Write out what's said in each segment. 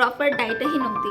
Proper डाएटही नव्हती.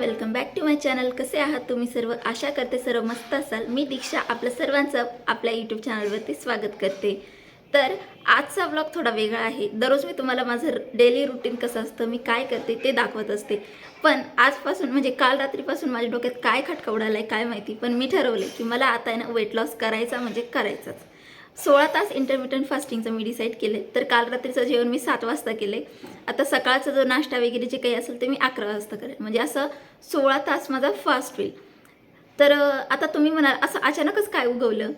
Welcome back to my channel कसे आहात तुम्ही सर्व? आशा करते सर्व मस्त असाल. मी दीक्षा आपलं सर्वांचं आपल्या यूट्यूब चॅनलवरती स्वागत करते. तर आजचा व्लॉग थोडा वेगळा आहे. दररोज मी तुम्हाला माझं डेली रुटीन कसं असतं मी काय करते ते दाखवत असते. पण आजपासून म्हणजे काल रात्रीपासून माझ्या डोक्यात काय खटका उडाला आहे काय माहिती पण मी ठरवले की मला आता आहे ना वेट लॉस करायचा म्हणजे करायचाच. सोळा तास इंटरमिटंट फास्टिंगचं मी डिसाईड केले तर काल रात्रीचं जेवण मी सात वाजता केले आता सकाळचा जो नाश्ता वगैरे जे काही असेल ते मी अकरा वाजता करेन म्हणजे असं सोळा तास माझा फास्ट होईल. तर आता तुम्ही म्हणाल असं अचानकच काय उगवलं?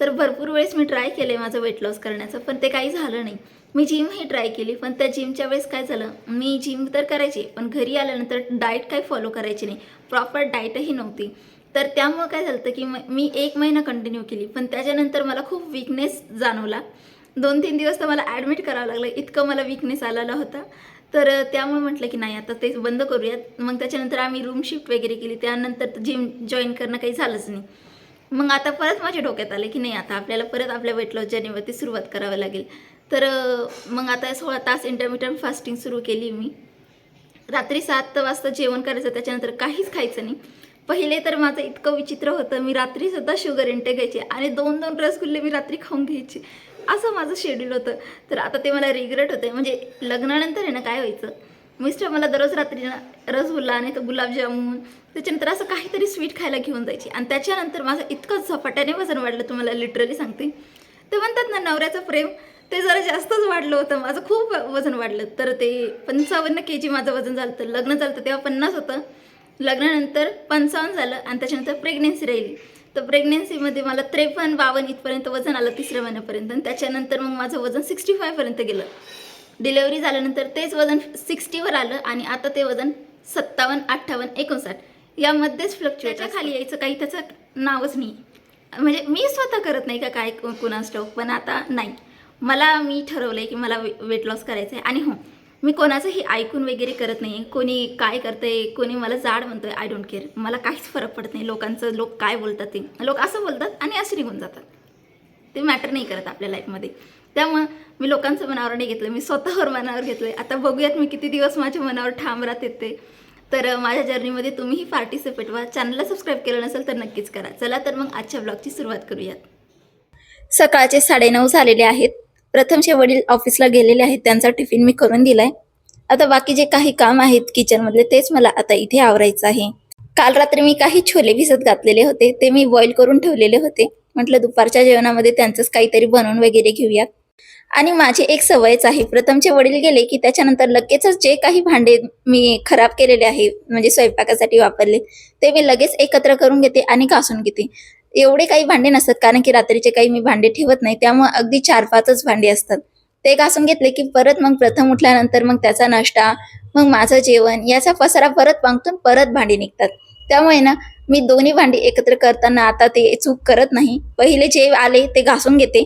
तर भरपूर वेळेस मी ट्राय केले माझं वेट लॉस करण्याचं पण ते काही झालं नाही. मी जिमही ट्राय केली पण त्या जिमच्या वेळेस काय झालं मी जिम तर करायची पण घरी आल्यानंतर डाएट काही फॉलो करायची नाही. प्रॉपर डाएटही नव्हती. तर त्यामुळं काय झालं की मी एक महिना कंटिन्यू केली पण त्याच्यानंतर मला खूप विकनेस जाणवला. दोन तीन दिवस तर मला ॲडमिट करावं लागलं इतकं मला विकनेस आलेला होता. तर त्यामुळे म्हटलं की नाही आता ते बंद करूयात. मग त्याच्यानंतर आम्ही रूम शिफ्ट वगैरे केली त्यानंतर जिम जॉईन करणं काही झालंच नाही. मग आता परत माझ्या डोक्यात आले की नाही आता आपल्याला परत आपल्या वेट लॉस जर्नीवरती सुरुवात करावी लागेल. तर मग आता सोळा तास इंटरमिटंट फास्टिंग सुरू केली मी. रात्री सात वाजता जेवण करायचं त्याच्यानंतर काहीच खायचं नाही. पहिले तर माझं इतकं विचित्र होतं मी रात्रीसुद्धा शुगर इंटेक घ्यायचे आणि दोन दोन रसगुल्ले मी रात्री खाऊन घ्यायचे. असं माझं शेड्यूल होतं. तर आता ते मला रिग्रेट होतं म्हणजे लग्नानंतर आहे ना काय व्हायचं? मिस्टर मला दररोज रात्री रसगुल्ला आणि तो गुलाबजामुन त्याच्यानंतर असं काहीतरी स्वीट खायला घेऊन जायची. आणि त्याच्यानंतर माझं इतकं झपाट्याने वजन वाढलं तुम्हाला लिटरली सांगते. ते म्हणतात ना नवऱ्याचं प्रेम ते जरा जास्तच वाढलं होतं. माझं खूप वजन वाढलं. तर ते पंचावन्न के जी माझं वजन झालं तर लग्न झालं तर तेव्हा पन्नास होतं. लग्नानंतर पंचावन्न झालं आणि त्याच्यानंतर प्रेग्नेन्सी राहिली. तर प्रेग्नेन्सीमध्ये मला त्रेपन्न बावन्न इथपर्यंत वजन आलं तिसऱ्या महिन्यापर्यंत. आणि त्याच्यानंतर मग माझं वजन सिक्स्टी फायपर्यंत गेलं. डिलेवरी झाल्यानंतर तेच वजन सिक्स्टीवर आलं आणि आता ते वजन सत्तावन्न अठ्ठावन्न एकोणसाठ. यामध्येच फ्लक्च्युएटच्या खाली यायचं काही त्याचं नावच नाही. म्हणजे मी स्वतः करत नाही का काय को- कुणास ठाऊक पण आता नाही. मला मी ठरवलं आहे की मला वे वेट लॉस करायचं आहे आणि हो मी कोणाचंही ऐकून वगैरे करत नाही कोणी काय करतंय कोणी मला जाड म्हणतोय आय डोंट केअर मला काहीच फरक पडत नाही. लोकांचं लोक काय बोलतात ते? लोक असं बोलतात आणि असे निघून जातात. ते मॅटर नाही करत आपल्या लाईफमध्ये त्यामुळं मी लोकांचं मनावर नाही घेतलं मी स्वतःवर मनावर घेतलं आहे आता बघूयात मी किती दिवस माझ्या मनावर ठाम राहत येते. तर माझ्या जर्नीमध्ये तुम्हीही पार्टिसिपेट व्हा. चॅनलला सबस्क्राईब केलं नसेल तर नक्कीच करा. चला तर मग आजच्या ब्लॉगची सुरुवात करूयात. सकाळचे साडेनऊ झालेले आहेत. प्रथमचे वडील ऑफिसला गेलेले आहेत. त्यांचा टिफिन मी करून दिलाय. आता बाकी जे काही काम आहेत किचनमधले तेच मला आता इथे आवरायचं आहे. काल रात्री मी काही छोले भिजत घातलेले होते. ते मी बॉईल करून ठेवलेले होते. म्हटलं दुपारच्या जेवणामध्ये त्यांचंच काहीतरी बनवून वगैरे घेऊयात. आणि माझी एक सवयच आहे. प्रथमचे वडील गेले की त्याच्यानंतर लगेचच जे काही भांडे मी खराब केलेले आहे म्हणजे स्वयंपाकासाठी वापरले ते मी लगेच एकत्र करून घेते आणि घासून घेते. एवढे काही भांडे नसतात कारण की रात्रीचे काही मी भांडे ठेवत नाही त्यामुळे अगदी चार पाचच भांडे असतात. ते घासून घेतले की परत मग प्रथम उठल्यानंतर मग त्याचा नाश्ता मग माझं जेवण याचा पसारा परत पांगतून परत भांडी निघतात. त्यामुळे ना मी दोन्ही भांडी एकत्र करताना आता ते चूक करत नाही. पहिले जे आले ते घासून घेते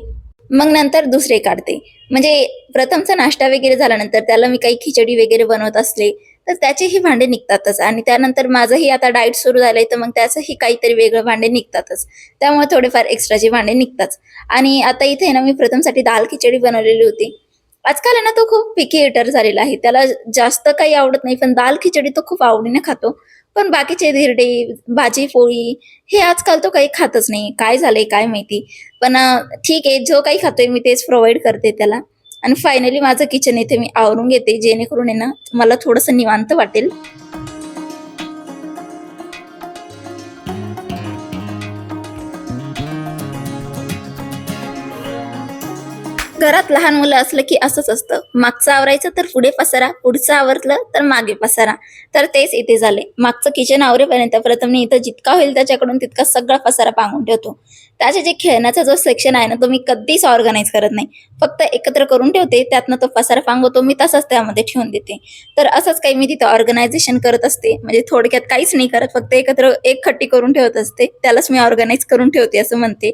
मग नंतर दुसरे काढते. म्हणजे प्रथमचा नाश्ता वगैरे झाल्यानंतर त्याला मी काही खिचडी वगैरे बनवत असले तर त्याचेही भांडे निघतातच. आणि त्यानंतर माझंही आता डाएट सुरू झालंय तर मग त्याचंही काहीतरी वेगळं भांडे निघतातच. त्यामुळे थोडेफार एक्स्ट्राचे भांडे निघतातच आणि आता इथे ना मी प्रथमसाठी दाल खिचडी बनवलेली होती. आजकाल ना तो खूप पिकी एटर झालेला आहे. त्याला जास्त काही आवडत नाही पण दाल खिचडी तो खूप आवडीने खातो. पण बाकीचे धिरडे भाजी पोळी हे आजकाल तो काही खातच नाही. काय झालंय काय माहिती. पण ठीक आहे जो काही खातोय मी तेच प्रोव्हाइड करते त्याला. आणि फायनली माझं किचन इथे मी आवरून घेते जेणेकरून आहे ना मला थोडंसं निवांत वाटेल. घरात लहान मुलं असलं की असंच असतं. मागचं आवरायचं तर पुढे पसारा पुढचं आवरलं तर मागे पसारा. तर तेच इथे झाले. मागचं किचन आवरेपर्यंत प्रथम मी इथं जितका होईल त्याच्याकडून तितका सगळा पसारा पांगून ठेवतो. त्याचे जे खेळण्याचा जो सेक्शन आहे ना तो मी कधीच ऑर्गनाईज करत नाही. फक्त एकत्र करून ठेवते त्यातनं तो पसारा पांगवतो मी तसाच त्यामध्ये ठेवून देते. तर असंच काही मी तिथं ऑर्गनायझेशन करत असते. म्हणजे थोडक्यात काहीच नाही करत फक्त एकत्र एक खट्टी करून ठेवत असते. त्यालाच मी ऑर्गनाईज करून ठेवते असं म्हणते.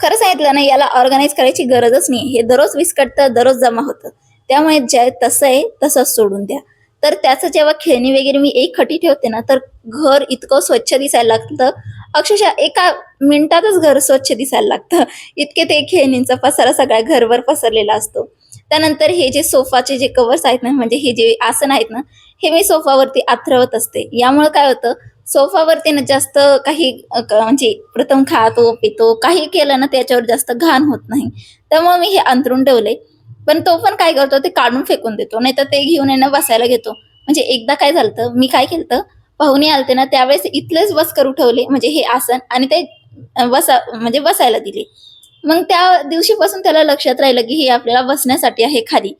खरं सांगितलं ना याला ऑर्गनाईज करायची गरजच नाही. हे दररोज विस्कटतं दररोज जमा होतं. त्यामुळे जे तसं आहे तसंच सोडून द्या. तर त्याचं जेव्हा खेळणी वगैरे मी एक खटी ठेवते ना तर घर इतकं स्वच्छ दिसायला लागतं. अक्षरशः एका मिनिटातच घर स्वच्छ दिसायला लागतं. इतके ते खेळणींचा पसारा सगळ्या घरभर पसरलेला असतो. त्यानंतर हे जे सोफाचे जे कवर्स आहेत ना म्हणजे हे जे आसन आहेत ना हे मी सोफावरती आथरवत असते. यामुळे काय होतं सोफावरती ना जास्त काही म्हणजे प्रथम खातो पितो काही केलं ना त्याच्यावर जास्त घाण होत नाही. त्यामुळे मी हे अंतरून ठेवले पण तो पण काय करतो ते काढून फेकून देतो. नाही तर ते घेऊन येणं बसायला घेतो. म्हणजे एकदा काय झालं मी काय केलं पाहुणे आलते ना त्यावेळेस इथलेच बसकर ठेवले. म्हणजे हे आसन आणि ते बसा म्हणजे बसायला दिले. मग त्या दिवशीपासून त्याला लक्षात राहिलं की हे आपल्याला बसण्यासाठी आहे खाली.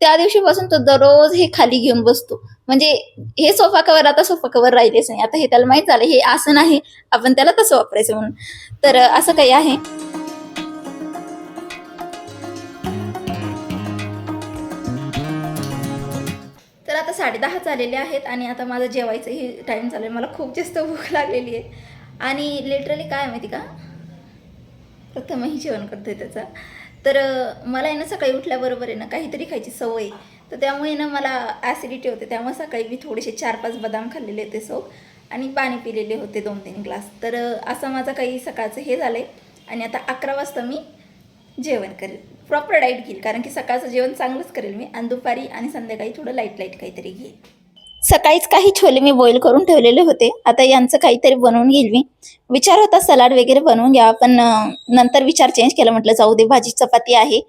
त्या दिवशीपासून तो दररोज हे खाली घेऊन बसतो. म्हणजे हे सोफा कवर आता सोफा कवर राहिलेच नाही. आता हे त्याला माहीत झालं हे आसन आहे आपण त्याला तसं वापरायचं म्हणून. तर असं काही आहे. तर आता साडेदहा झालेले आहेत आणि आता माझं जेवायचंही टाईम चालू आहे मला खूप जास्त भूक लागलेली आहे. आणि लिटरली काय आहे माहिती का? प्रथमही जेवण करतोय त्याचा. तर मला आहे ना सकाळी उठल्याबरोबर आहे ना काहीतरी खायची सवय. तर त्यामुळे ना मला ॲसिडिटी होते. त्यामुळे सकाळी मी थोडेसे चार पाच बदाम खाल्लेले होते सो आणि पाणी पिलेले होते दोन तीन ग्लास. तर असा असं माझं काही सकाळचं हे झालं आहे आणि आता अकरा वाजता मी जेवण करेल. प्रॉपर डाईट घेईल कारण की सकाळचं जेवण चांगलंच करेल मी. आणि दुपारी आणि संध्याकाळी थोडं लाइट लाइट काहीतरी घेईल. सकाळीच काही छोले मी बॉईल करून ठेवलेले होते. आता यांचं काहीतरी बनवून घेईल मी. विचार होता सलाड वगैरे बनवून घ्या पण नंतर विचार चेंज केला. म्हटलं जाऊ दे भाजी चपाती आहे.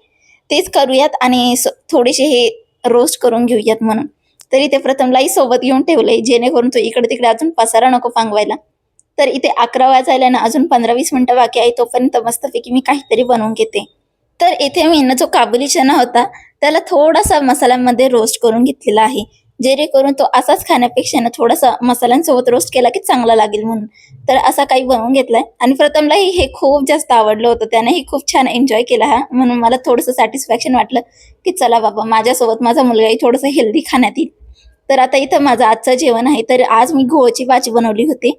तेच करूयात आणि स- थोडेसे हे रोस्ट करून घेऊयात म्हणून. तरी ते प्रथमलाही सोबत घेऊन ठेवलंय जेणेकरून तो इकडे तिकडे अजून पसारा नको पांगवायला. तर इथे अकरा वाजायला ना अजून पंधरा वीस मिनिटं बाकी आहे तोपर्यंत मस्तपैकी मी काहीतरी बनवून घेते. तर इथे मी ना जो काबुली चना होता त्याला थोडासा मसाल्यामध्ये रोस्ट करून घेतलेला आहे. जेणेकरून तो असाच खाण्यापेक्षा ना थोडासा मसाल्यांसोबत रोस्ट केला की चांगला लागेल म्हणून. तर असा काही बनवून घेतलाय. आणि प्रथमलाही हे खूप जास्त आवडलं होतं. त्यानेही खूप छान एन्जॉय केला हा. म्हणून मला थोडंसं सॅटिस्फॅक्शन वाटलं की चला बाबा माझ्यासोबत माझा मुलगाही थोडंसं हेल्दी खाण्यात येईल. तर आता इथं माझं आजचं जेवण आहे. तर आज मी घोळची भाजी बनवली होती.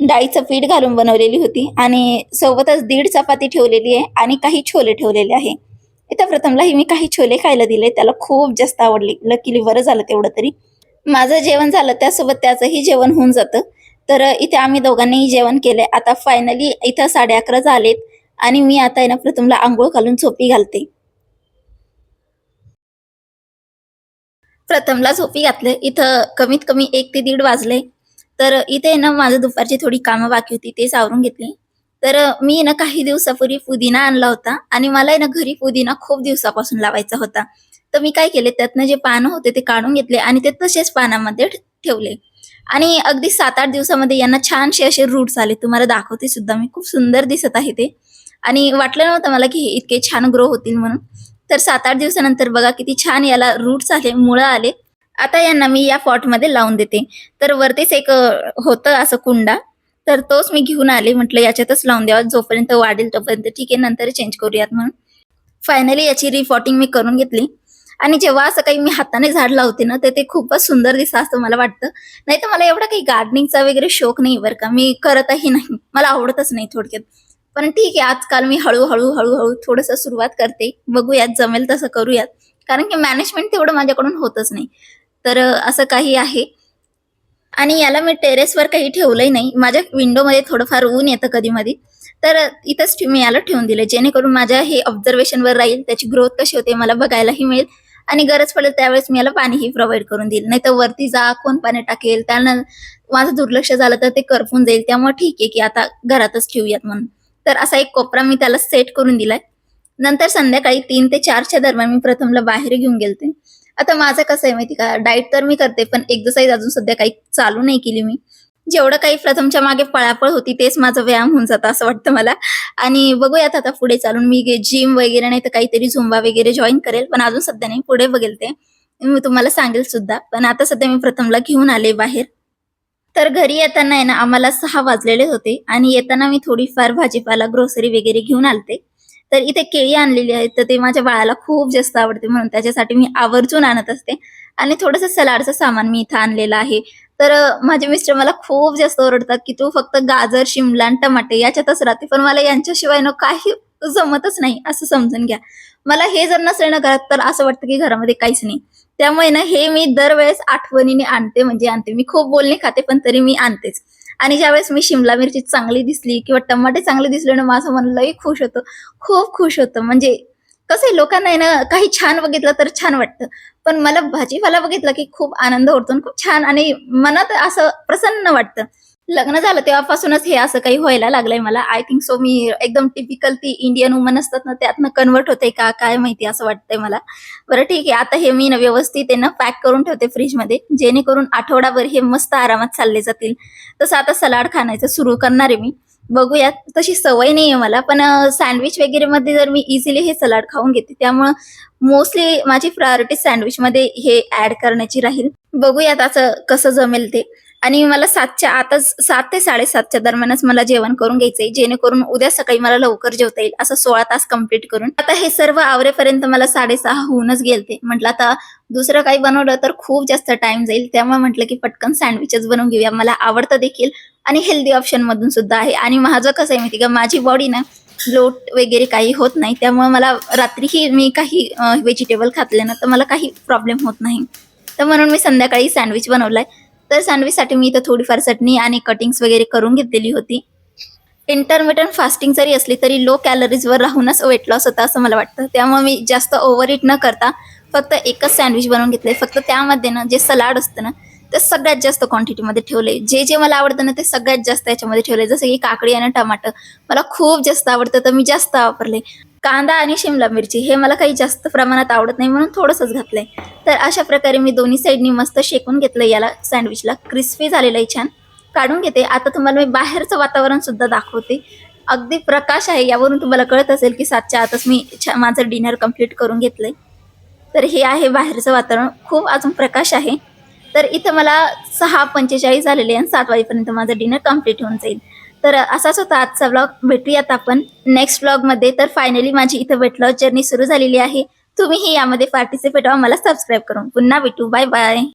डाळीचं पीठ घालून बनवलेली होती. आणि सोबतच दीड चपाती ठेवलेली आहे आणि काही छोले ठेवलेले आहे. इथं प्रथमलाही मी काही छोले खायला दिले. त्याला खूप जास्त आवडले. लकीली बरं झालं तेवढं तरी. माझं जेवण झालं त्यासोबत त्याचंही जेवण होऊन जातं. तर इथे आम्ही दोघांनीही जेवण केलंय आता फायनली इथं साडे अकरा झालेत आणि मी आता आहे ना प्रथमला आंघोळ घालून झोपी घालते. प्रथमला झोपी घातले. इथं कमीत कमी एक ते दीड वाजले. तर इथे आहे ना माझं दुपारची थोडी कामं बाकी होती ते सावरून घेतली. तर मी ना काही दिवसापूर्वी पुदिना आणला होता आणि मला आहे ना घरी पुदिना खूप दिवसापासून लावायचा होता. तर मी काय केले त्यातनं जे पानं होते ते काढून घेतले आणि ते तसेच पानामध्ये ठेवले. आणि अगदी सात आठ दिवसामध्ये यांना छानसे असे रूट्स आले. तुम्हाला दाखवते सुद्धा मी. खूप सुंदर दिसत आहे ते. आणि वाटलं नव्हतं मला की हे इतके छान ग्रो होतील म्हणून. तर सात आठ दिवसानंतर बघा किती छान याला रूट्स आले मुळं आले. आता यांना मी या पॉटमध्ये लावून देते. तर वरतीच एक होतं असं कुंडा. तर तोच मी घेऊन आले. म्हटलं याच्यातच लावून द्यावा. जोपर्यंत वाढेल तोपर्यंत. ठीक आहे नंतर चेंज करूयात म्हणून. फायनली याची रिपॉटिंग मी करून घेतली. आणि जेव्हा असं काही मी हाताने झाड लावते ना तर ते खूपच सुंदर दिसतं असं मला वाटतं. नाही तर मला एवढा काही गार्डनिंगचा वगैरे शौक नाही बरं का. मी करतही नाही. मला आवडतच नाही थोडक्यात. पण ठीक आहे आजकाल मी हळूहळू हळूहळू थोडंसं सुरुवात करते. बघूयात जमेल तसं करूयात. कारण की मॅनेजमेंट तेवढं माझ्याकडून होतच नाही. तर असं काही आहे. आणि याला मी टेरेसवर काही ठेवलंही नाही. माझ्या विंडोमध्ये थोडंफार ऊन येतं कधी मधी तर इथंच मी याला ठेवून दिले. जेणेकरून माझ्या हे ऑब्झर्वेशनवर राहील. त्याची ग्रोथ कशी होते मला बघायलाही मिळेल. आणि गरज पडेल त्यावेळेस मी याला पाणीही प्रोव्हाइड करून देईल. नाही तर वरती जा कोण पाणी टाकेल त्यांना माझं दुर्लक्ष झालं तर ते करपून जाईल. त्यामुळे ठीक आहे की आता घरातच ठेवूयात म्हणून. तर असा एक कोपरा मी त्याला सेट करून दिलाय. नंतर संध्याकाळी तीन ते चारच्या दरम्यान मी प्रथमला बाहेर घेऊन गेलते. आता माझं कसं आहे माहिती का? डाएट तर मी करते पण एक्सरसाइज अजून सध्या काही चालू नाही केली मी. जेवढं काही प्रथमच्या मागे पळापळ होती तेच माझं व्यायाम होऊन जातं असं वाटतं मला. आणि बघूयात आता पुढे चालून मी जिम वगैरे नाही तर काहीतरी झुंबा वगैरे जॉईन करेल पण अजून सध्या नाही पुढे बघेल ते. मी तुम्हाला सांगेल सुद्धा. पण आता सध्या मी प्रथमला घेऊन आले बाहेर. तर घरी येताना आहे ना आम्हाला सहा वाजलेले होते. आणि येताना मी थोडीफार भाजीपाला ग्रोसरी वगैरे घेऊन आलते. तर इथे केळी आणलेली आहे तर ते माझ्या बाळाला खूप जास्त आवडते म्हणून त्याच्यासाठी मी आवर्जून आणत असते. आणि थोडंसं सलाडचं सामान मी इथं आणलेलं आहे. तर माझे मिस्टर मला खूप जास्त ओरडतात की तू फक्त गाजर शिमला आणि टमाटे याच्यातच राहते. पण मला यांच्याशिवाय न काही जमतच नाही असं समजून घ्या. मला हे जर नसेल ना घरात तर असं वाटतं की घरामध्ये काहीच नाही. त्यामुळे ना हे मी दरवेळेस आठवणीने आणते म्हणजे आणते. मी खूप बोलणे खाते पण तरी मी आणतेच. आणि ज्यावेळेस मी शिमला मिरची चांगली दिसली किंवा टमाटे चांगले दिसले ना माझं मन लई खुश होतं. खूप खुश होतं. म्हणजे कसं आहे लोकांना आहे ना काही छान बघितलं तर छान वाटतं. पण मला भाजीपाला बघितलं की खूप आनंद होतो आणि खूप छान आणि मनात असं प्रसन्न वाटतं. लग्न झालं तेव्हापासूनच हे असं काही व्हायला लागलंय मला. आय थिंक सो मी एकदम टिपिकल ती इंडियन वुमन असतात ना त्यातनं कन्वर्ट होते का काय माहिती असं वाटतंय मला. बरं ठीक आहे आता हे मी ना व्यवस्थित त्यांना ना पॅक करून ठेवते फ्रीजमध्ये जेणेकरून आठवडाभर हे मस्त आरामात चालले जातील. तसं आता सलाड खाण्याचं सुरू करणार आहे मी. बघूयात. तशी सवय नाहीये मला पण सँडविच वगैरे मध्ये जर मी इझिली हे सलाड खाऊन घेते त्यामुळं मोस्टली माझी प्रायोरिटी सँडविचमध्ये हे ऍड करण्याची राहील. बघूयात असं कसं जमेल ते. आणि मला सातच्या आताच सात ते साडेसातच्या दरम्यानच मला जेवण करून घ्यायचंय जेणेकरून उद्या सकाळी मला लवकर जेवता येईल असं सोळा तास कंप्लीट करून. आता हे सर्व आवरेपर्यंत मला साडेसहा होऊनच गेलते. म्हटलं आता दुसरं काही बनवलं तर खूप जास्त टाइम जाईल त्यामुळे म्हटलं की पटकन सँडविचेस बनवून घेऊया. मला आवडतं देखील. आणि हेल्दी ऑप्शनमधून सुद्धा आहे. आणि माझं कसं आहे माहिती का? माझी बॉडी ना लोट वगैरे काही होत नाही. त्यामुळे मला रात्रीही मी काही व्हेजिटेबल खातले ना तर मला काही प्रॉब्लेम होत नाही. तर म्हणून मी संध्याकाळी सँडविच बनवलाय. तर सँडविचसाठी मी इथं थोडीफार चटणी आणि कटिंग्स वगैरे करून घेतलेली होती. इंटरमिटंट फास्टिंग जरी असली तरी लो कॅलरीजवर राहूनच वेट लॉस होता असं मला वाटतं. त्यामुळे मी जास्त ओव्हर इट न करता फक्त एकच सँडविच बनवून घेतले फक्त त्यामध्ये ना जे सलाड असतं ना ते सगळ्यात जास्त क्वांटिटीमध्ये ठेवले. जे जे मला आवडतं ना ते सगळ्यात जास्त याच्यामध्ये ठेवले. जसं की काकडी आणि टमाटर मला खूप जास्त आवडतं तर मी जास्त वापरले. कांदा आणि शिमला मिरची हे मला काही जास्त प्रमाणात आवडत नाही म्हणून थोडंसंच घातलंय. तर अशा प्रकारे मी दोन्ही साईडनी मस्त शेकून घेतलं. याला सँडविचला क्रिस्पी झालेलं आहे छान. काढून घेते. आता तुम्हाला मी बाहेरचं वातावरण सुद्धा दाखवते. अगदी प्रकाश आहे यावरून तुम्हाला कळत असेल की सातच्या आतच मी माझं डिनर कंप्लीट करून घेतलंय. तर हे आहे बाहेरचं वातावरण. खूप अजून प्रकाश आहे. तर इथं मला सहा पंचेचाळीस झालेले आणि सात वाजेपर्यंत माझं डिनर कंप्लीट होऊन जाईल. तर असाच होता आजचा ब्लॉग भेटूयात आपण नेक्स्ट ब्लॉगमध्ये तर फायनली माझी इथं वेट लॉस जर्नी सुरू झालेली आहे. तुम्हीही यामध्ये पार्टिसिपेट व्हा. मला सबस्क्राईब करून. पुन्हा भेटू. Bye bye